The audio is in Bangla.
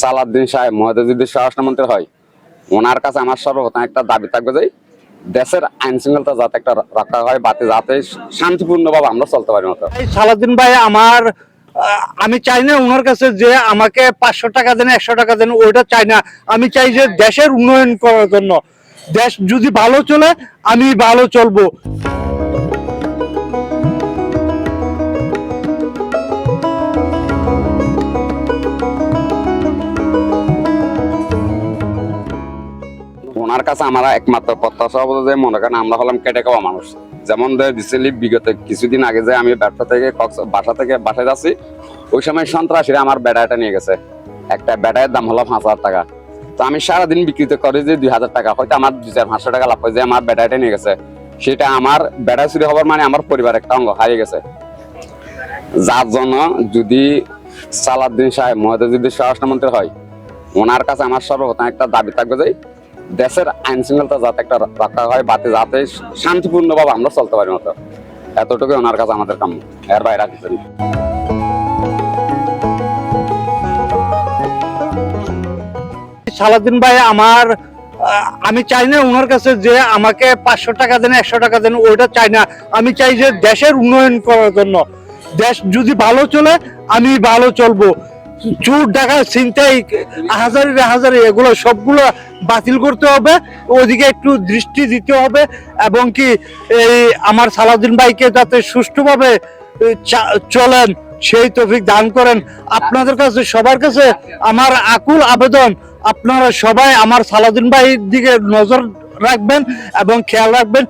সালাদ্দিন সাহেব মহোদয় স্বরাষ্ট্রমন্ত্রী হয়। ওনার কাছে আমার সর্বপ্রথম একটা দাবি থাকবে যে, দেশের আইন শৃঙ্খলতা যাতে একটা রক্ষা হয়, বাতে যাতে শান্তিপূর্ণভাবে আমরা চলতে পারি মতো। এই সালাদিন ভাই, আমার আমি চাই না ওনার কাছে যে আমাকে পাঁচশো টাকা দেন, একশো টাকা দেন, ওইটা চাই না। আমি চাই যে দেশের উন্নয়ন করার জন্য। দেশ যদি ভালো চলে, আমি ভালো চলবো। কাছে আমরা একমাত্র প্রত্যাশা হব যে, মনে করেন আমরা হলাম কেটে খাওয়া মানুষ। যেমন দিছিলি বিগত কিছুদিন আগে যে আমি ব্যবসা থেকে বাসা থেকে বাসায় যাচ্ছি, ওই সময় সন্ত্রাসীরা আমার বেড়াটা নিয়ে গেছে। একটা বেড়ায়ের দাম হলো পাঁচ হাজার টাকা। তো আমি সারাদিন বিক্রিত করি যে দুই হাজার টাকা, হয়তো আমার দুই চার পাঁচশো টাকা লাভ হয় যে আমার বেড়াটা নিয়ে গেছে। সেটা আমার বেড়া চুরি হবার মানে আমার পরিবার একটা অঙ্গ হারিয়ে গেছে। যার জন্য যদি সালাদ্দিন সাহেব, মহোদয় যদি স্বরাষ্ট্রমন্ত্রী হয়, ওনার কাছে আমার সর্বপ্রথম একটা দাবি থাকবে যে দেশের আইন শৃঙ্খলতা যাতে একটা রক্ষা হয়, বাতে যাতে শান্তিপূর্ণভাবে আমরা চলতে পারি মতো। এতটুকু ওনার কাছে আমাদের কাম এর বাইরে কিছু সালাদিন ভাই, আমার আমি চাই না ওনার কাছে যে আমাকে পাঁচশো টাকা দেন, একশো টাকা দেন, ওইটা চাই না। আমি চাই যে দেশের উন্নয়ন করার জন্য। দেশ যদি ভালো চলে, আমি ভালো চলবো। চুর ডাকা চিন্তাই হাজারি হাজারি, এগুলো সবগুলো বাতিল করতে হবে। ওদিকে একটু দৃষ্টি দিতে হবে এবং কি এই আমার সালাউদ্দিন ভাইকে যাতে সুষ্ঠুভাবে চলেন, সেই তফিক দান করেন। আপনাদের কাছে, সবার কাছে আমার আকুল আবেদন, আপনারা সবাই আমার সালাউদ্দিন ভাইয়ের দিকে নজর রাখবেন এবং খেয়াল রাখবেন।